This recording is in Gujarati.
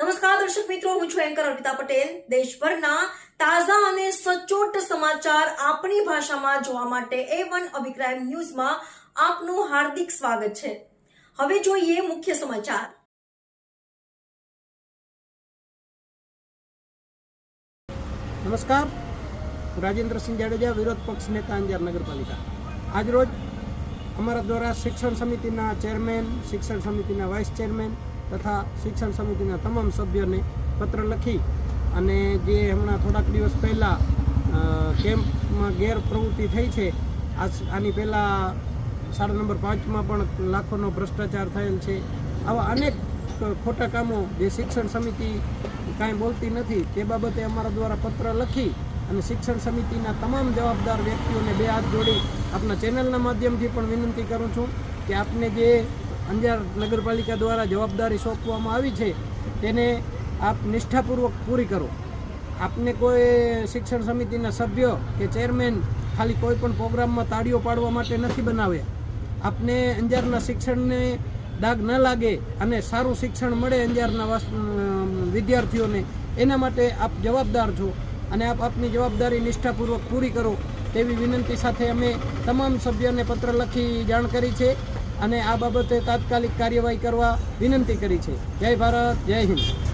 નમસ્કાર, દર્શક મિત્રો, હું છું એન્કર અર્પિતા પટેલ. દેશભરના તાજા અને સચોટ સમાચાર આપણી ભાષામાં જોવા માટે એ વન અભિપ્રાય ન્યૂઝમાં આપનું હાર્દિક સ્વાગત છે. હવે જોઈએ મુખ્ય સમાચાર. નમસ્કાર. રાજેન્દ્રસિંહ જાડેજા, વિરોધ પક્ષ નેતા અંજાર નગરપાલિકા. આજરોજ અમારા દ્વારા શિક્ષણ સમિતિના ચેરમેન, શિક્ષણ સમિતિના વાઇસ ચેરમેન તથા શિક્ષણ સમિતિના તમામ સભ્યોને પત્ર લખી અને જે હમણાં થોડાક દિવસ પહેલાં કેમ્પમાં ગેરપ્રવૃત્તિ થઈ છે આની પહેલાં શાળા નંબર પાંચમાં પણ લાખોનો ભ્રષ્ટાચાર થયેલ છે. આવા અનેક ખોટા કામો જે શિક્ષણ સમિતિ કાંઈ બોલતી નથી, તે બાબતે અમારા દ્વારા પત્ર લખી અને શિક્ષણ સમિતિના તમામ જવાબદાર વ્યક્તિઓને બે હાથ જોડી આપના ચેનલના માધ્યમથી પણ વિનંતી કરું છું કે આપને જે અંજાર નગરપાલિકા દ્વારા જવાબદારી સોંપવામાં આવી છે, તેને આપ નિષ્ઠાપૂર્વક પૂરી કરો. આપને કોઈ શિક્ષણ સમિતિના સભ્યો કે ચેરમેન ખાલી કોઈ પણ પ્રોગ્રામમાં તાળીઓ પાડવા માટે નથી બનાવ્યા આપને અંજારના શિક્ષણને દાગ ન લાગે અને સારું શિક્ષણ મળે અંજારના વિદ્યાર્થીઓને, એના માટે આપ જવાબદાર છો અને આપ આપની જવાબદારી નિષ્ઠાપૂર્વક પૂરી કરો. તેવી વિનંતી સાથે અમે તમામ સભ્યોને પત્ર લખી જાણ કરી છે. અને આ બાબતે તાત્કાલિક કાર્યવાહી કરવા વિનંતી કરી છે. જય ભારત જય હિન્દ.